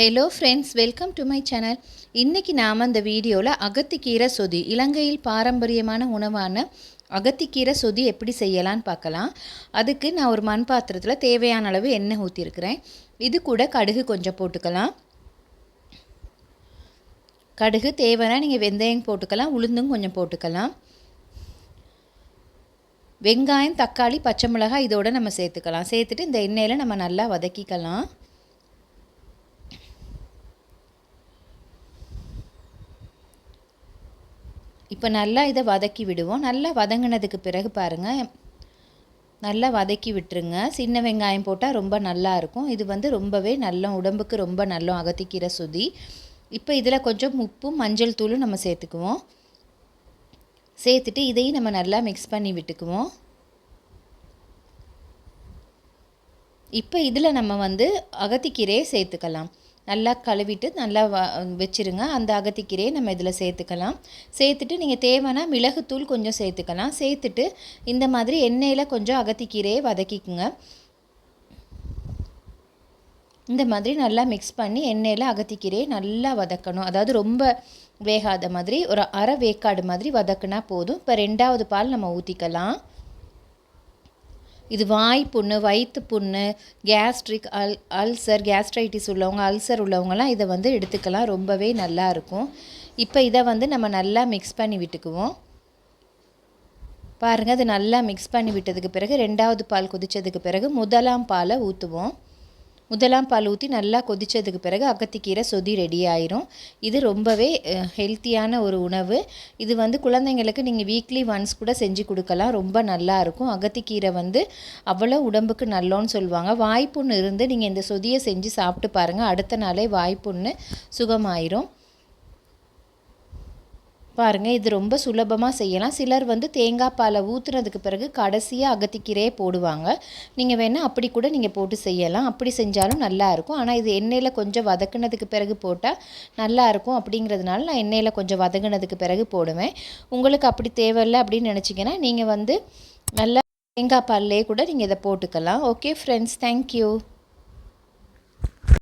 Hello friends welcome to my channel இன்றைக்கி நாம் இந்த வீடியோவில் அகத்திக்கீரை சொதி இலங்கையில் பாரம்பரியமான உணவான அகத்திக்கீரை சொதி எப்படி செய்யலான்னு பார்க்கலாம். அதுக்கு நான் ஒரு மண் பாத்திரத்தில் தேவையான அளவு எண்ணெய் ஊற்றிருக்கிறேன் இது கூட கடுகு கொஞ்சம் போட்டுக்கலாம். கடுகு தேவைன்னா நீங்கள் வெந்தயம் போட்டுக்கலாம் உளுந்தும் கொஞ்சம் போட்டுக்கலாம். வெங்காயம் தக்காளி பச்சை மிளகாய் இதோடு நம்ம சேர்த்துக்கலாம். சேர்த்துட்டு இந்த எண்ணெயில் நம்ம நல்லா வதக்கிக்கலாம். இப்போ நல்லா இதை வதக்கி விடுவோம். நல்லா வதங்கினதுக்கு பிறகு பாருங்கள் நல்லா வதக்கி விட்டுருங்க. சின்ன வெங்காயம் போட்டால் ரொம்ப நல்லா இருக்கும். இது வந்து ரொம்பவே நல்ல உடம்புக்கு ரொம்ப நல்ல அகத்திக்கீரை சுதி. இப்போ இதில் கொஞ்சம் உப்பும் மஞ்சள் தூளும் நம்ம சேர்த்துக்குவோம். சேர்த்துட்டு இதையும் நம்ம நல்லா மிக்ஸ் பண்ணி விட்டுக்குவோம். இப்போ இதில் நம்ம வந்து அகத்திக்கீரையை சேர்த்துக்கலாம். நல்லா கழுவிட்டு நல்லா வ வச்சுருங்க. அந்த அகத்திக்கீரையை நம்ம இதில் சேர்த்துக்கலாம். சேர்த்துட்டு நீங்கள் தேவைன்னா மிளகுத்தூள் கொஞ்சம் சேர்த்துக்கலாம். சேர்த்துட்டு இந்த மாதிரி எண்ணெயில் கொஞ்சம் அகத்திக்கீரையை வதக்கிக்குங்க. இந்த மாதிரி நல்லா மிக்ஸ் பண்ணி எண்ணெயில் அகத்திக்கீரையை நல்லா வதக்கணும். அதாவது ரொம்ப வேகாத மாதிரி ஒரு அரை வேக்காடு மாதிரி வதக்குனா போதும். இப்போ ரெண்டாவது பால் நம்ம ஊற்றிக்கலாம் இது வாய் புண்ணு வயிற்று புண்ணு கேஸ்ட்ரிக் அல் அல்சர் கேஸ்ட்ரைட்டிஸ் உள்ளவங்க அல்சர் உள்ளவங்கலாம் இதை வந்து எடுத்துக்கலாம். ரொம்பவே நல்லா இருக்கும். இப்போ இதை வந்து நம்ம நல்லா மிக்ஸ் பண்ணி விட்டுக்குவோம். பாருங்கள் அது நல்லா மிக்ஸ் பண்ணி விட்டதுக்கு பிறகு ரெண்டாவது பால் கொதித்ததுக்கு பிறகு முதலாம் பாலை ஊற்றுவோம் முதலாம் பால் ஊற்றி நல்லா கொதித்ததுக்கு பிறகு அகத்திக்கீரை சொதி ரெடி ஆயிரும். இது ரொம்பவே ஹெல்த்தியான ஒரு உணவு. இது வந்து குழந்தைங்களுக்கு நீங்கள் வீக்லி ஒன்ஸ் கூட செஞ்சு கொடுக்கலாம். ரொம்ப நல்லா இருக்கும். அகத்திக்கீரை வந்து அவ்வளோ உடம்புக்கு நல்லோன்னு சொல்லுவாங்க. வாய்ப்புண்ணு இருந்து நீங்கள் இந்த சொதியை செஞ்சு சாப்பிட்டு பாருங்கள் அடுத்த நாளே வாய்ப்புண்ணு சுகமாயிரும். பாருங்கள் இது ரொம்ப சுலபமாக செய்யலாம். சிலர் வந்து தேங்காய் பாலை ஊற்றுனதுக்கு பிறகு கடைசியாக அகத்திக்கீரையே போடுவாங்க. நீங்கள் வேணால் அப்படி கூட நீங்கள் போட்டு செய்யலாம். அப்படி செஞ்சாலும் நல்லாயிருக்கும் ஆனால் இது எண்ணெயில் கொஞ்சம் வதக்குனதுக்கு பிறகு போட்டால் நல்லாயிருக்கும் அப்படிங்கிறதுனால நான் எண்ணெயில் கொஞ்சம் வதங்கினதுக்கு பிறகு போடுவேன். உங்களுக்கு அப்படி தேவையில்லை அப்படின்னு நினச்சிங்கன்னா நீங்கள் வந்து நல்லா தேங்காய் பால்லே கூட நீங்கள் இதை போட்டுக்கலாம். Okay friends thank you